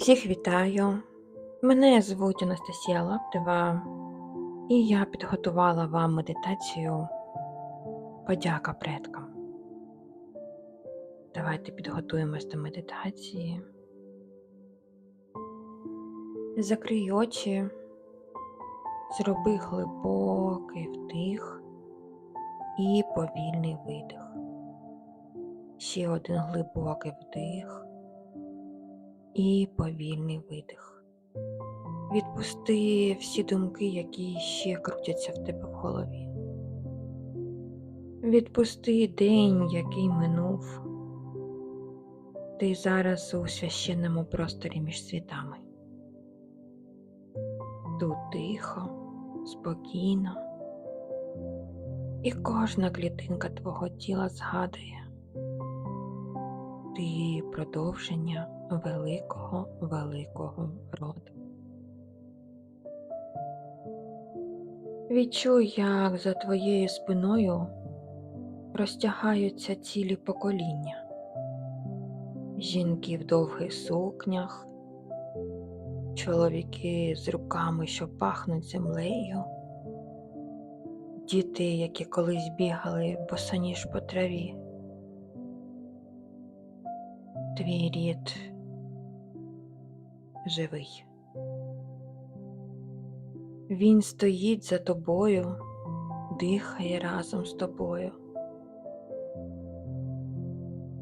Всіх вітаю. Мене звуть Анастасія Лаптева, і я підготувала вам медитацію Подяка предкам. Давайте підготуємось до медитації. Закрий очі, зроби глибокий вдих і повільний видих. Ще один глибокий вдих і повільний видих. Відпусти всі думки, які ще крутяться в тебе в голові. Відпусти день, який минув. Ти зараз у священному просторі між світами. Тут тихо, спокійно, і кожна клітинка твого тіла згадує ти продовження великого великого роду. Відчуй, як за твоєю спиною розтягаються цілі покоління. Жінки в довгих сукнях, чоловіки з руками, що пахнуть землею, діти, які колись бігали босоніж по траві. Твій рід живий. Він стоїть за тобою, дихає разом з тобою.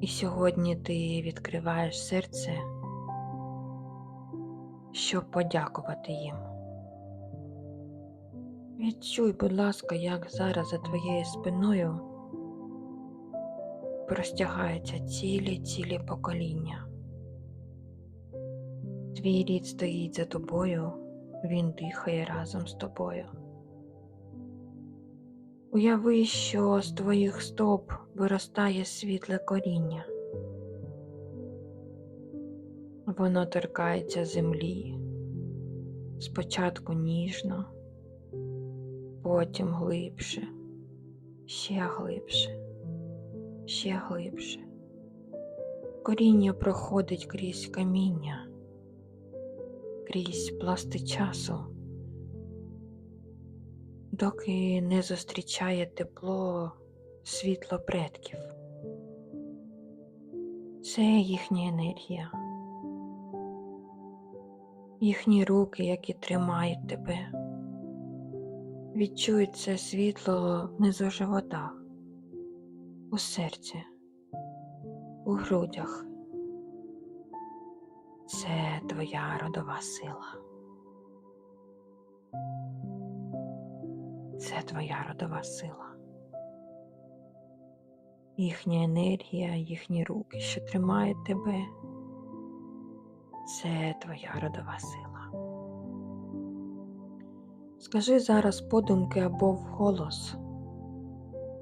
І сьогодні ти відкриваєш серце, щоб подякувати їм. Відчуй, будь ласка, як зараз за твоєю спиною простягаються цілі цілі покоління. Твій рід стоїть за тобою, він дихає разом з тобою. Уяви, що з твоїх стоп виростає світле коріння. Воно торкається землі, спочатку ніжно, потім глибше, ще глибше, ще глибше. Коріння проходить крізь каміння, крізь пласти часу, доки не зустрічає тепло світло предків. Це їхня енергія, їхні руки, які тримають тебе. Відчуй це світло внизу живота, у серці, у грудях. Це твоя родова сила. Це твоя родова сила. Їхня енергія, їхні руки, що тримають тебе. Це твоя родова сила. Скажи зараз подумки або вголос.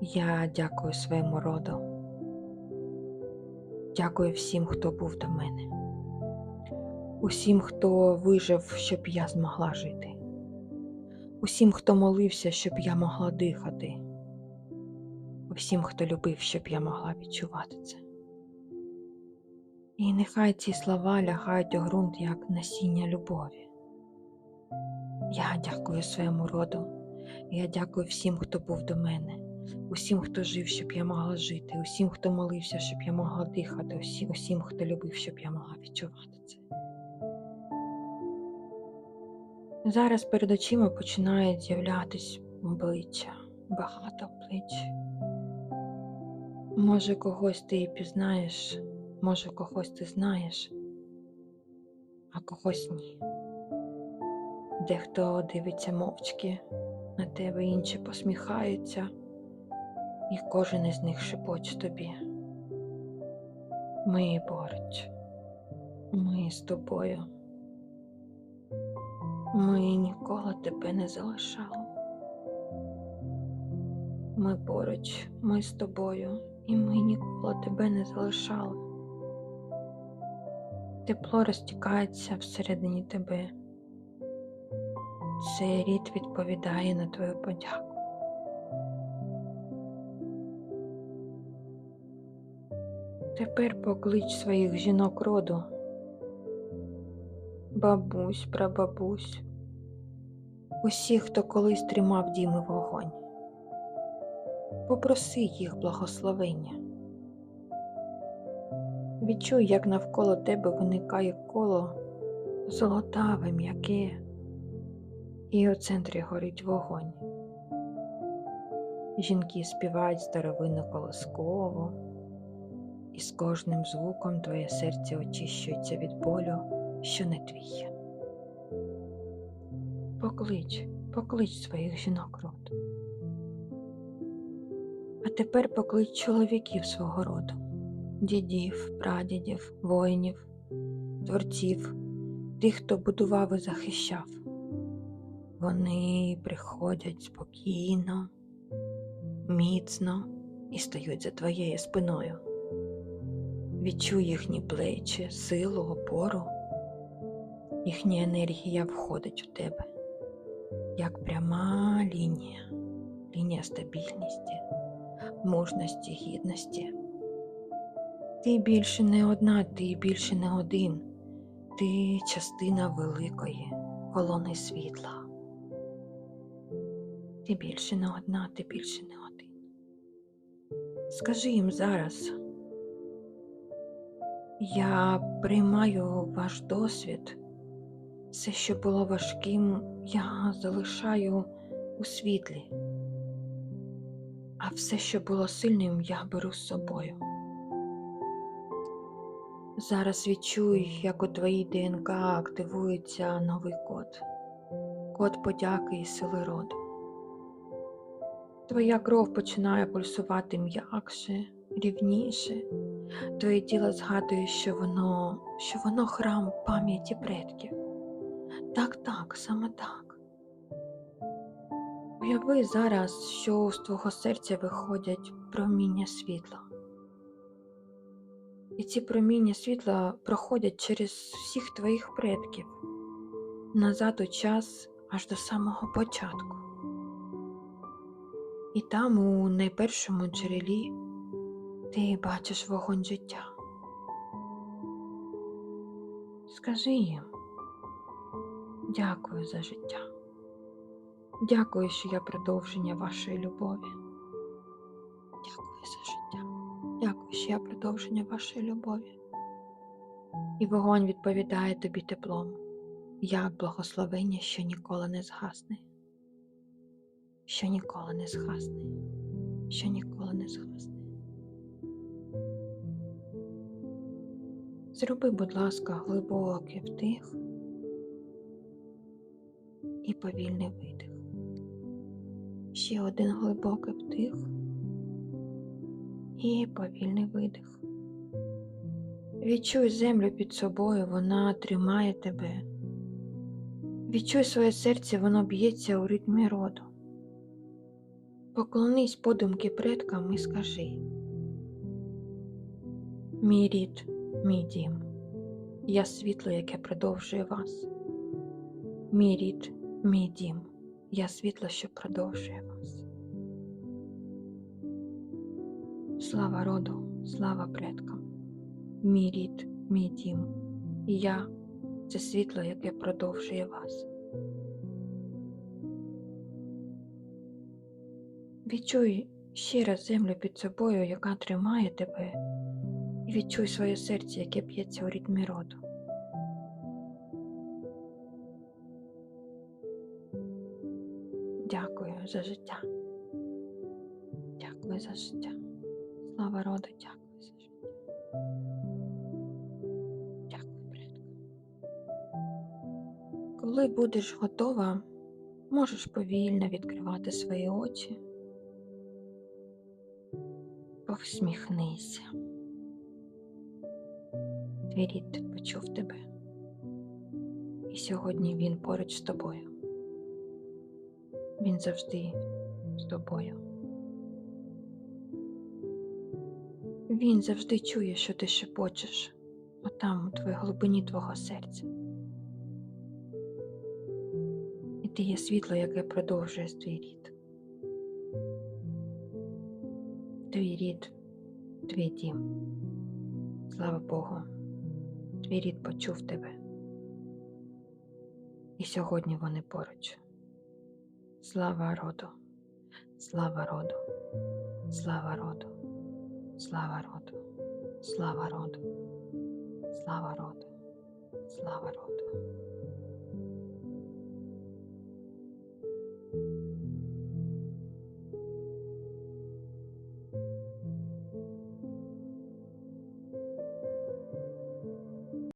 Я дякую своєму роду. Дякую всім, хто був до мене, усім, хто вижив, щоб я змогла жити, усім, хто молився, щоб я могла дихати, усім, хто любив, щоб я могла відчувати це. І нехай ці слова лягають у ґрунт як насіння любові. Я дякую своєму роду, я дякую всім, хто був до мене, усім, хто жив, щоб я могла жити, усім, хто молився, щоб я могла дихати, усім, усім, хто любив, щоб я могла відчувати це. Зараз перед очима починають з'являтись обличчя, багато облич. Може, когось ти і пізнаєш, може, когось ти знаєш, а когось ні. Дехто дивиться мовчки на тебе, інші посміхаються, і кожен із них шепоче тобі. Ми поруч, ми з тобою. Ми ніколи тебе не залишали. Ми поруч, ми з тобою, і ми ніколи тебе не залишали. Тепло розтікається всередині тебе. Цей рід відповідає на твою подяку. Тепер поклич своїх жінок роду бабусь, прабабусь, усіх, хто колись тримав дім і вогонь. Попроси їх благословення. Відчуй, як навколо тебе виникає коло золотаве, м'яке, і у центрі горить вогонь. Жінки співають старовинну колоскову, і з кожним звуком твоє серце очищується від болю, що не твій. Поклич, поклич своїх жінок роду. А тепер поклич чоловіків свого роду, дідів, прадідів, воїнів, творців, тих, хто будував і захищав. Вони приходять спокійно, міцно і стають за твоєю спиною. Відчуй їхні плечі, силу, опору. Їхня енергія входить у тебе, як пряма лінія, лінія стабільності, мужності, гідності. Ти більше не одна, ти більше не один, ти частина великої колони світла. Ти більше не одна, ти більше не один. Скажи їм зараз. Я приймаю ваш досвід. Все, що було важким, я залишаю у світлі, а все, що було сильним, я беру з собою. Зараз відчуй, як у твоїй ДНК активується новий код, код подяки і сили роду. Твоя кров починає пульсувати м'якше, рівніше. Твоє тіло згадує, що воно, що воно храм пам'яті предків. Так, так, саме так. Уяви зараз, що з твого серця виходять проміння світла. І ці проміння світла проходять через всіх твоїх предків назад у час аж до самого початку. І там, у найпершому джерелі, ти бачиш вогонь життя. Скажи їм, дякую за життя. Дякую, що я продовження вашої любові. Дякую за життя. Дякую, що я продовження вашої любові. І вогонь відповідає тобі теплом, як благословення, що ніколи не згасне, що ніколи не згасне, що ніколи не згасне. Зроби, будь ласка, глибокий вдих і повільний видих. Ще один глибокий вдих і повільний видих. Відчуй землю під собою, вона тримає тебе. Відчуй своє серце, воно б'ється у ритмі роду. Поклонись подумки предкам і скажи. Мій рід, мій дім, я світло, яке продовжує вас. Мій рід, мій дім, я світло, що продовжує вас. Слава роду, слава предкам, мій рід, мій дім, і я це світло, яке продовжує вас. Відчуй ще раз землю під собою, яка тримає тебе, відчуй своє серце, яке б'ється у ритмі роду. Дякую за життя. Дякую за життя. Слава роду, дякую за життя. Дякую, предкам. Коли будеш готова, можеш повільно відкривати свої очі. Посміхнися. Твій рід почув тебе. І сьогодні він поруч з тобою. Він завжди з тобою. Він завжди чує, що ти шепочеш отам, у твоїй глибині твого серця. І ти є світло, яке продовжує твій рід. Твій рід, твій дім. Слава Богу, твій рід почув тебе. І сьогодні вони поруч. Слава роду, слава роду, слава роду, слава роду, слава роду, слава роду, слава роду.